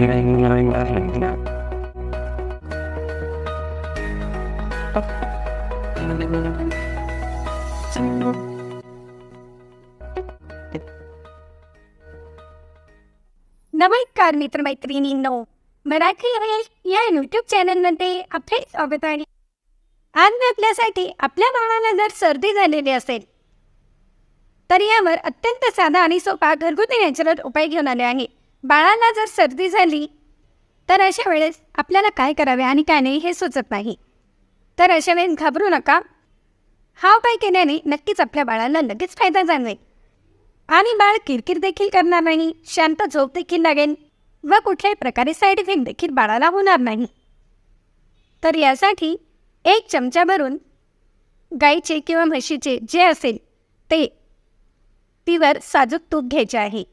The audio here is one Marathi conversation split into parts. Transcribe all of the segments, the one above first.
नमस्कार मित्रमैत्रिणींनो मराठी या यूट्यूब चॅनलमध्ये आपले स्वागत आहे. आज मी आपल्यासाठी आपल्या भावाला जर सर्दी झालेली असेल तर यावर अत्यंत साधा आणि सोपा घरगुती नॅचरल उपाय घेऊन आले आहे. बाळाला जर सर्दी झाली तर अशा वेळेस आपल्याला काय करावे आणि काय नाही हे सुचत नाही. तर अशा वेळेस घाबरू नका. हा उपाय केल्याने नक्कीच आपल्या बाळाला लगेच फायदा जाणवेल. आणि बाळ किरकिर देखील करणार नाही शांत झोप देखील लागेल व कुठल्याही प्रकारे साईड इफेक्ट देखील बाळाला होणार नाही. तर यासाठी एक चमचा भरून गाईचे किंवा म्हशीचे जे असेल ते पिवर साजूक तूप घ्यायचे आहे.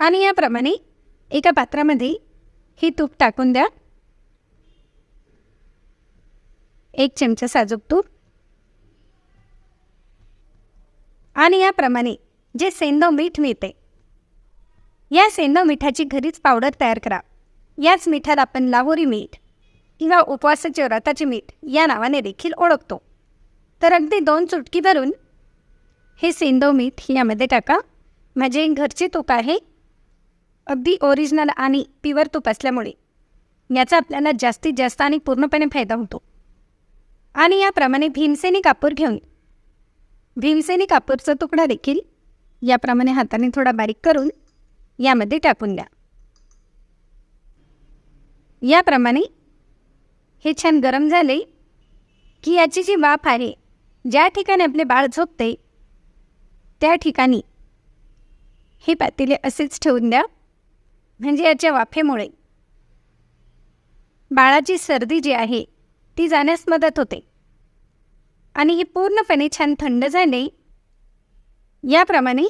आणि याप्रमाणे एका पात्रामध्ये ही तूप टाकून द्या. एक चमचा साजूक तूप. आणि याप्रमाणे जे सेंदव मीठ मिळते या सेंदव मिठाची घरीच पावडर तयार करा. याच मिठाला आपण लाहोरी मीठ किंवा उपवासाचे व्रताचे मीठ या नावाने देखील ओळखतो. तर अगदी दोन चुटकी भरून हे सेंदव मीठ यामध्ये टाका. माझे घरचे तूप आहे. अगदी ओरिजिनल आणि प्युअर तूप असल्यामुळे याचा आपल्याला जास्तीत जास्त आणि पूर्णपणे फायदा होतो. आणि याप्रमाणे भीमसेनी कापूर घेऊन भीमसेनी कापूरचा तुकडा देखील याप्रमाणे हाताने थोडा बारीक करून यामध्ये टाकून द्या. याप्रमाणे हे छान गरम झाले की याची जी वाफ आहे ज्या ठिकाणी आपले बाळ झोपते त्या ठिकाणी हे पातेले असेच ठेवून द्या. म्हणजे याच्या वाफेमुळे. बाळाची सर्दी जी आहे ती जाण्यास मदत होते. आणि ही पूर्णपणे छान थंड झाले. याप्रमाणे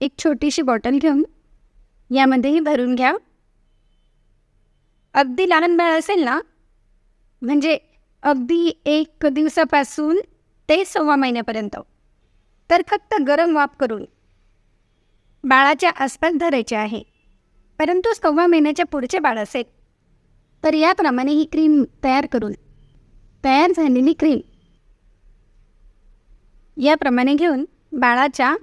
एक छोटीशी बॉटल घेऊन यामध्येही भरून घ्या. अगदी लहान बाळ असेल ना म्हणजे अगदी एक दिवसापासून ते सव्वा महिन्यापर्यंत. तर फक्त गरम वाफ करून बाळाच्या आसपास धरायचे आहे. परंतु सव्वा महिन्याच्या पुढचे बाळ असेल तर याप्रमाणे ही क्रीम तयार करून तयार झालेली क्रीम. याप्रमाणे घेऊन बाळाच्या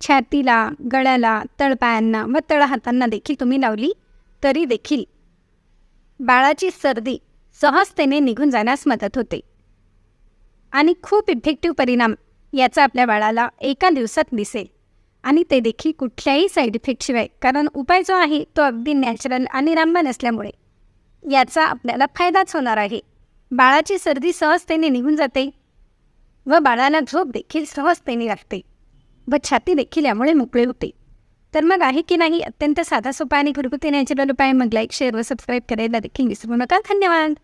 छातीला गळ्याला तळपायांना व तळहातांना देखील तुम्ही लावली तरी देखील बाळाची सर्दी सहजतेने निघून जाण्यास मदत होते. आणि खूप इफेक्टिव्ह परिणाम याचा आपल्या बाळाला एका दिवसात दिसेल. आणि ते देखील कुठल्याही साईड इफेक्टशिवाय कारण उपाय जो आहे तो अगदी नॅचरल आणि रामबाण असल्यामुळे. याचा आपल्याला फायदाच होणार आहे. बाळाची सर्दी सहजतेने निघून जाते व बाळाला झोप देखील सहजतेने लागते व छाती देखील यामुळे मोकळे होते. तर मग आहे की नाही? अत्यंत साधा सोपा आणि घरगुती नॅचरल उपाय. मग लाईक शेअर व सबस्क्राईब करायला देखील विसरू नका. धन्यवाद.